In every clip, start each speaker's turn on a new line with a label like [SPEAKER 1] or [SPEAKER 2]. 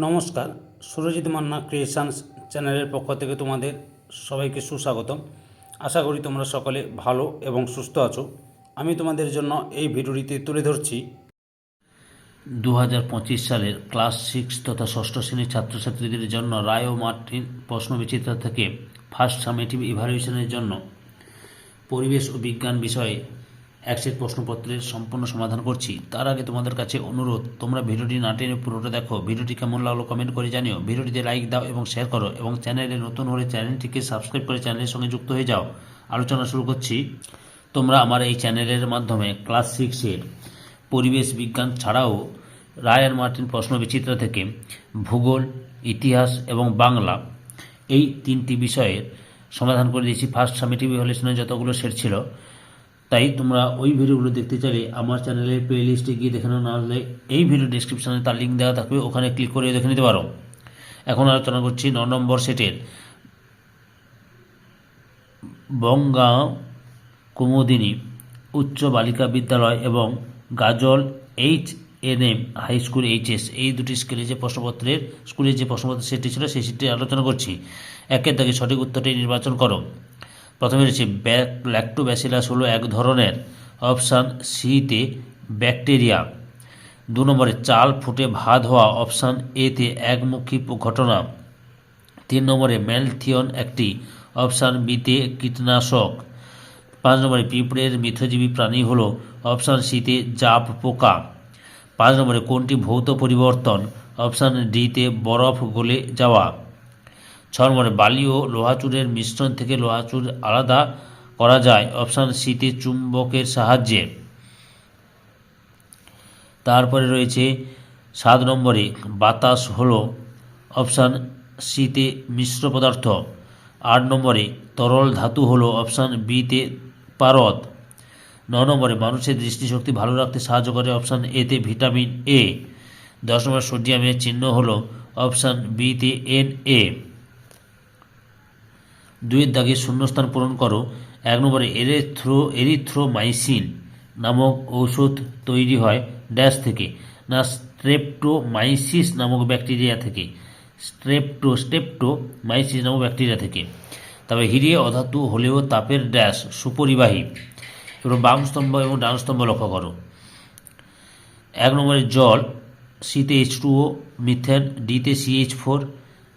[SPEAKER 1] নমস্কার, সুরজিৎ মান্না ক্রিয়েশনস চ্যানেলের পক্ষ থেকে তোমাদের সবাইকে সুস্বাগতম। আশা করি তোমরা সকলে ভালো এবং সুস্থ আছো। আমি তোমাদের জন্য এই ভিডিওটিতে তুলে ধরছি।
[SPEAKER 2] দু হাজার পঁচিশ সালের ক্লাস সিক্স তথা ষষ্ঠ শ্রেণির ছাত্রছাত্রীদের জন্য রায় ও মার্টিন প্রশ্ন বিচিত্রা থেকে ফার্স্ট সামেটিভ ইভ্যালুয়েশনের জন্য পরিবেশ ও বিজ্ঞান বিষয়ে একসেট প্রশ্নপত্রের সম্পূর্ণ সমাধান করছি। তার আগে তোমাদের কাছে অনুরোধ, তোমরা ভিডিওটি না টেনে পুরোটা দেখো। ভিডিওটি কেমন লাগল কমেন্ট করে জানিও। ভিডিওটিতে লাইক দাও এবং শেয়ার করো এবং চ্যানেলে নতুন হলে চ্যানেলটিকে সাবস্ক্রাইব করে চ্যানেলের সঙ্গে যুক্ত হয়ে যাও। আলোচনা শুরু করছি। তোমরা আমার এই চ্যানেলের মাধ্যমে ক্লাস সিক্সের পরিবেশ বিজ্ঞান ছাড়াও রায় আর মার্টিন প্রশ্ন বিচিত্রা থেকে ভূগোল, ইতিহাস এবং বাংলা এই তিনটি বিষয়ের সমাধান করে দিয়েছি। ফার্স্ট সামেটিভ ইভ্যালুয়েশনের যতগুলো সেট ছিল তাই তোমরা ওই ভিডিওগুলো দেখতে চাইলে আমার চ্যানেলের প্লে লিস্টে গিয়ে দেখে নাও না হলে এই ভিডিও ডিসক্রিপশানে তার লিঙ্ক দেওয়া থাকবে, ওখানে ক্লিক করে দেখে নিতে পারো। এখন আলোচনা করছি ন নম্বর সেটের বঙ্গা কুমুদিনী উচ্চ বালিকা বিদ্যালয় এবং Gajol H N M high school HS এই দুটি স্কুলে যে প্রশ্নপত্রের স্কুলের যে প্রশ্নপত্র সেটটি ছিল, সেই সেটটি আলোচনা করছি। একের দাগে সঠিক উত্তরটি নির্বাচন করো। প্রথমে রয়েছে ব্যাক ল্যাক্টোব্যাসিলাস হলো এক ধরনের অপশান সিতে ব্যাকটেরিয়া দু নম্বরে, চাল ফুটে ভাত হওয়া অপশান এতে একমুখী ঘটনা। তিন নম্বরে ম্যালথিয়ন একটি অপশান বিতে কীটনাশক। পাঁচ নম্বরে, পিঁপড়ের মিথজীবী প্রাণী হলো অপশান সিতে জাপ পোকা। পাঁচ নম্বরে, কোনটি ভৌত পরিবর্তন? অপশান ডিতে বরফ গলে যাওয়া। ছ নম্বরে বালি ও লোহাচুরের মিশ্রণ থেকে লোহাচুর আলাদা করা যায়। অপশান সিতে চুম্বকের সাহায্যে। তারপরে রয়েছে সাত নম্বরে বাতাস হলো। অপশান সিতে মিশ্র পদার্থ। আট নম্বরে তরল ধাতু হলো। অপশান বিতে পারদ। ন নম্বরে মানুষের দৃষ্টিশক্তি ভালো রাখতে সাহায্য করে। অপশান এতে ভিটামিন এ। দশ নম্বর সোডিয়ামের চিহ্ন হলো। অপশান বিতে এন এ। দুইয়ের দাগে শূন্যস্থান পূরণ করো। এক নম্বরে এরিথ্রো, এরিথ্রোমাইসিন নামক ঔষধ তৈরি হয় ড্যাশ থেকে। না, স্ট্রেপ্টোমাইসিস নামক ব্যাকটেরিয়া থেকে। স্ট্রেপ্টো, স্টেপ্টোমাইসিস নামক ব্যাকটেরিয়া থেকে। তবে হিরিয়ে অধাতু হলেও তাপের ড্যাশ সুপরিবাহী। এবং বাম স্তম্ভ এবং ডান স্তম্ভ লক্ষ্য করো। এক নম্বরে জল সিতে এইচ টুও মিথেন ডিতে সিএইচ ফোর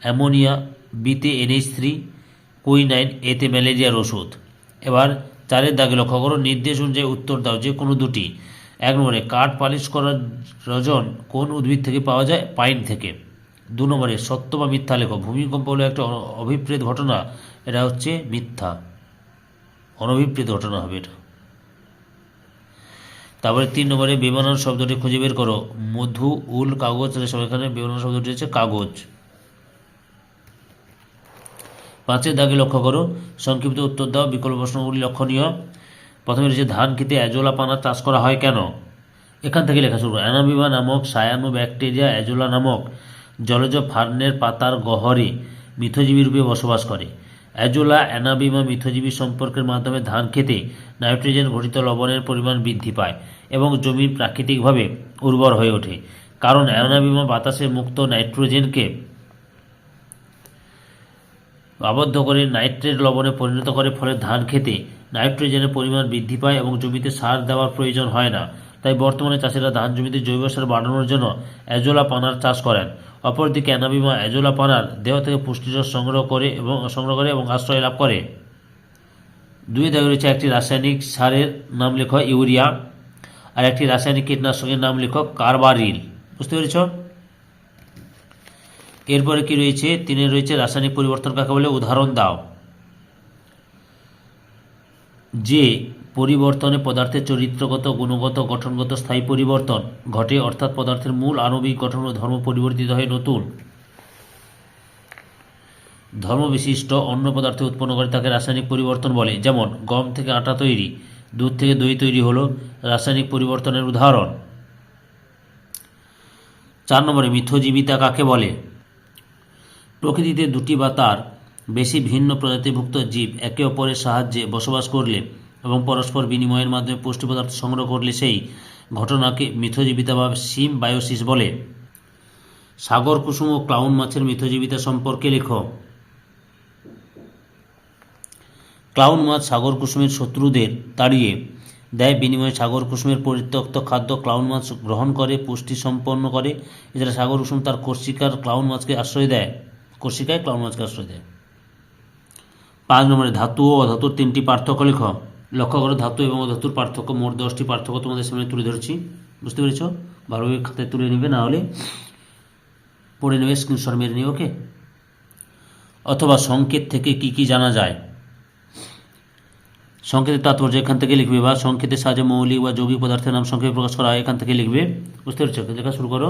[SPEAKER 2] অ্যামোনিয়া বিতে এনএইচ থ্রি কুইনাইন, এতে ম্যালেরিয়ার ওষুধ। এবার চারের দাগে লক্ষ্য করো, নির্দেশ অনুযায়ী উত্তর দাও যে কোনো দুটি। এক নম্বরে, কাঠ পালিশ করার রজন কোন উদ্ভিদ থেকে পাওয়া যায়? পাইন থেকে। দু নম্বরে, সত্য বা মিথ্যা লেখো। ভূমিকম্প হলো একটা অভিপ্রেত ঘটনা, এটা হচ্ছে মিথ্যা। অনভিপ্রেত ঘটনা হবে এটা। তারপরে তিন নম্বরে বিমানন শব্দটি খুঁজে বের করো। মধু, উল, কাগজ সব এখানে বিমানন শব্দটি হচ্ছে কাগজ। পাঁচের দাগে লক্ষ্য করো। সংক্ষিপ্ত উত্তর দাও, বিকল্প প্রশ্নগুলি লক্ষণীয়। প্রথমে রয়েছে, ধান খেতে অ্যাজোলা পানা চাষ করা হয় কেন? এখান থেকে লেখা শুরু। অ্যানাবিমা নামক সায়ানো ব্যাকটেরিয়া অ্যাজোলা নামক জলজ ফার্নের পাতার গহরে মিথজীবী রূপে বসবাস করে। অ্যাজোলা অ্যানাবিমা মিথজীবী সম্পর্কের মাধ্যমে ধান খেতে নাইট্রোজেন ঘটিত লবণের পরিমাণ বৃদ্ধি পায় এবং জমি প্রাকৃতিকভাবে উর্বর হয়ে ওঠে। কারণ অ্যানাবিমা বাতাসে মুক্ত নাইট্রোজেনকে আবদ্ধ করে নাইট্রেট লবণে পরিণত করে, ফলে ধান খেতে নাইট্রোজেনের পরিমাণ বৃদ্ধি পায় এবং জমিতে সার দেওয়ার প্রয়োজন হয় না। তাই বর্তমানে চাষিরা ধান জমিতে জৈব সার বাড়ানোর জন্য অ্যাজোলা পানার চাষ করেন। অপরদিকে অ্যানাবিমা অ্যাজোলা পানার দেহ থেকে পুষ্টিরস সংগ্রহ করে এবং সংগ্রহ করে এবং আশ্রয় লাভ করে। দুই দাগে রয়েছে একটি রাসায়নিক সারের নাম লেখ ইউরিয়া, আর একটি রাসায়নিক কীটনাশকের নাম লেখ কার্বারিল। বুঝতে পেরেছ? এরপরে কি রয়েছে? তিনে রয়েছে রাসায়নিক পরিবর্তন কাকে বলে? উদাহরণ দাও। যে পরিবর্তনে পদার্থের চরিত্রগত, গুণগত, গঠনগত স্থায়ী পরিবর্তন ঘটে, অর্থাৎ পদার্থের মূল আণবিক গঠন ও ধর্ম পরিবর্তিত হয় নতুন। ধর্মবিশিষ্ট অন্য পদার্থ উৎপন্ন করে তাকে রাসায়নিক পরিবর্তন বলে। যেমন, গম থেকে আটা তৈরি, দুধ থেকে দই তৈরি হলো রাসায়নিক পরিবর্তনের উদাহরণ। চার নম্বরে, মিথজীবিতা কাকে বলে? প্রকৃতিতে দুটি বা তার বেশি ভিন্ন প্রজাতিভুক্ত জীব একে অপরের সাহায্যে বসবাস করলে এবং পরস্পর বিনিময়ের মাধ্যমে পুষ্টি পদার্থ সংগ্রহ করলে সেই ঘটনাকে মিথজীবিতা বা সিম বায়োসিস বলে। সাগর কুসুম ও ক্লাউন মাছের মিথজীবিতা সম্পর্কে লেখ। ক্লাউন মাছ সাগর কুসুমের শত্রুদের তাড়িয়ে দেয় বিনিময়ে সাগর কুসুমের পরিত্যক্ত খাদ্য ক্লাউন মাছ গ্রহণ করে, পুষ্টি সম্পন্ন করে। এছাড়া সাগর কুসুম তার কর্ষিকার ক্লাউন মাছকে আশ্রয় দেয়। কর্ষিকায় ক্লাউন মাছকে আশ্রয় দেয় পাঁচ নম্বরে, ধাতু ও অধাতুর তিনটি পার্থক্য লেখ। লক্ষ্য করো, ধাতু এবং অধাতুর পার্থক্য, মোট দশটি পার্থক্য তোমাদের সামনে তুলে ধরেছি। বুঝতে পেরেছ? ভালোভাবে খাতায় তুলে নেবে, না হলে পড়ে নেবে স্ক্রিনশট মেরে নিও ওকে অথবা সংকেত থেকে কি কি জানা যায়? সংকেতের তাৎপর্য এখান থেকে লিখবে বা সংকেতের সাহায্যে মৌলিক বা যৌগিক পদার্থের নাম সংক্ষেপে প্রকাশ করা হয়, এখান থেকে লিখবে। বুঝতে পেরেছ? লেখা শুরু করো।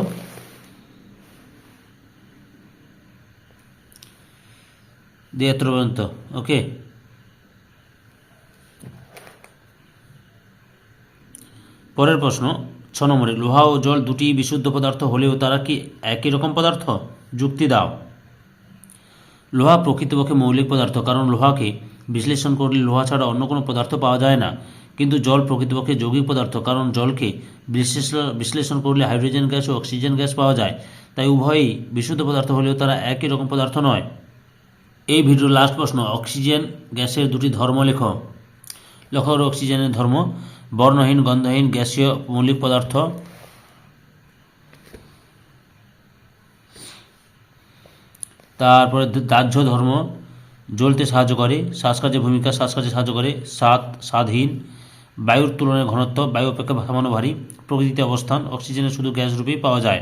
[SPEAKER 2] দিয়ে এত পর্যন্ত ওকে পরের প্রশ্ন, ছ নম্বরে, লোহা ও জল দুটি বিশুদ্ধ পদার্থ হলেও তারা কি একই রকম পদার্থ? যুক্তি দাও। লোহা প্রকৃতপক্ষে মৌলিক পদার্থ, কারণ লোহাকে বিশ্লেষণ করলে লোহা ছাড়া অন্য কোনো পদার্থ পাওয়া যায় না। কিন্তু জল প্রকৃতপক্ষে যৌগিক পদার্থ, কারণ জলকে বিশ্লেষণ বিশ্লেষণ করলে হাইড্রোজেন গ্যাস ও অক্সিজেন গ্যাস পাওয়া যায়। তাই উভয়ই বিশুদ্ধ পদার্থ হলেও তারা একই রকম পদার্থ নয়। এই ভিডিওর লাস্ট প্রশ্ন, অক্সিজেন গ্যাসের দুটি ধর্ম লেখ। লেখ অক্সিজেনের ধর্ম, বর্ণহীন, গন্ধহীন, গ্যাসীয় মৌলিক পদার্থ। তারপরে দাহ্য ধর্ম, জ্বলতে সাহায্য করে, শ্বাসকাজে ভূমিকা, শ্বাসকাজে সাহায্য করে স্বাদ স্বাদহীন বায়ুর তুলনায় ঘনত্ব, বায়ু অপেক্ষা সামান্য ভারী, প্রকৃতিতে অবস্থান, অক্সিজেনের শুধু গ্যাস রূপেই পাওয়া যায়।